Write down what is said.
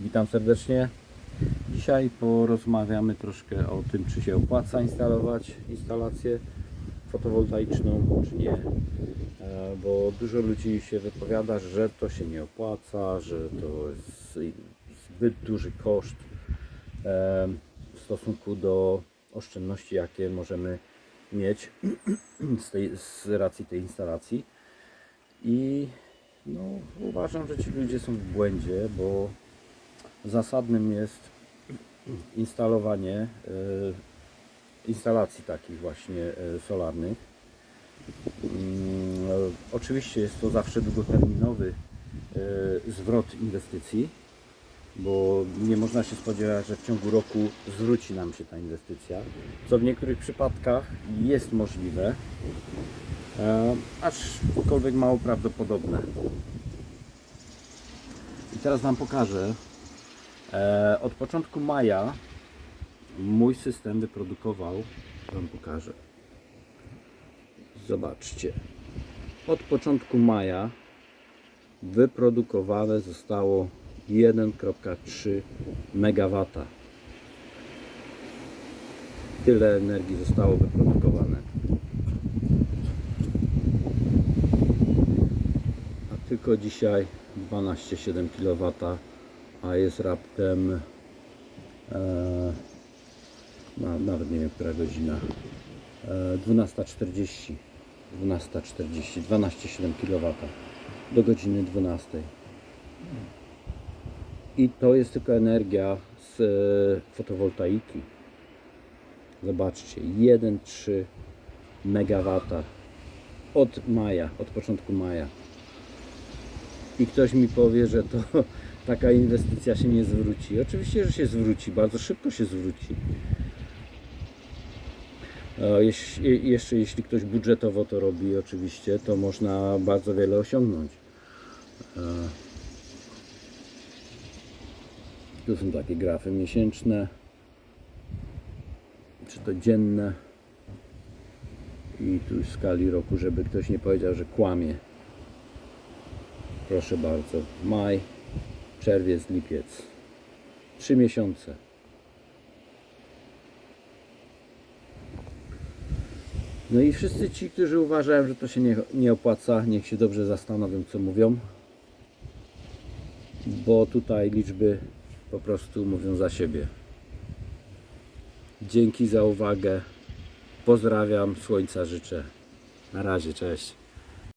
Witam serdecznie. Dzisiaj porozmawiamy troszkę o tym, czy się opłaca instalować instalację fotowoltaiczną, czy nie. E, Bo dużo ludzi się wypowiada, że to się nie opłaca, że to jest zbyt duży koszt e, w stosunku do oszczędności, jakie możemy mieć z, tej, z racji tej instalacji. I no, uważam, że ci ludzie są w błędzie, bo zasadnym jest instalowanie e, instalacji takich właśnie e, solarnych. Mm, e, Oczywiście jest to zawsze długoterminowy zwrot inwestycji, bo nie można się spodziewać, że w ciągu roku zwróci nam się ta inwestycja, co w niektórych przypadkach jest możliwe, aczkolwiek mało prawdopodobne. I teraz Wam pokażę. E, od początku maja mój system wyprodukował. Wam pokażę. Zobaczcie. Od początku maja wyprodukowane zostało 1,3 MW. Tyle energii zostało wyprodukowane. A tylko dzisiaj 12,7 kW, a jest raptem e, no, nawet nie wiem która godzina. E, 12.40 12.40 12,7 kW do godziny 12 i to jest tylko energia z e, fotowoltaiki. Zobaczcie 1,3 MW od maja, od początku maja. I ktoś mi powie, że to taka inwestycja się nie zwróci. Oczywiście, że się zwróci, bardzo szybko się zwróci. E, Jeszcze jeśli ktoś budżetowo to robi, oczywiście, to można bardzo wiele osiągnąć. E, Tu są takie grafy miesięczne, czy to dzienne. I tu w skali roku, żeby ktoś nie powiedział, że kłamie. Proszę bardzo. Maj, czerwiec, lipiec. Trzy miesiące. No i wszyscy ci, którzy uważają, że to się nie, nie opłaca, niech się dobrze zastanowią, co mówią. Bo tutaj liczby po prostu mówią za siebie. Dzięki za uwagę. Pozdrawiam, słońca życzę. Na razie, cześć.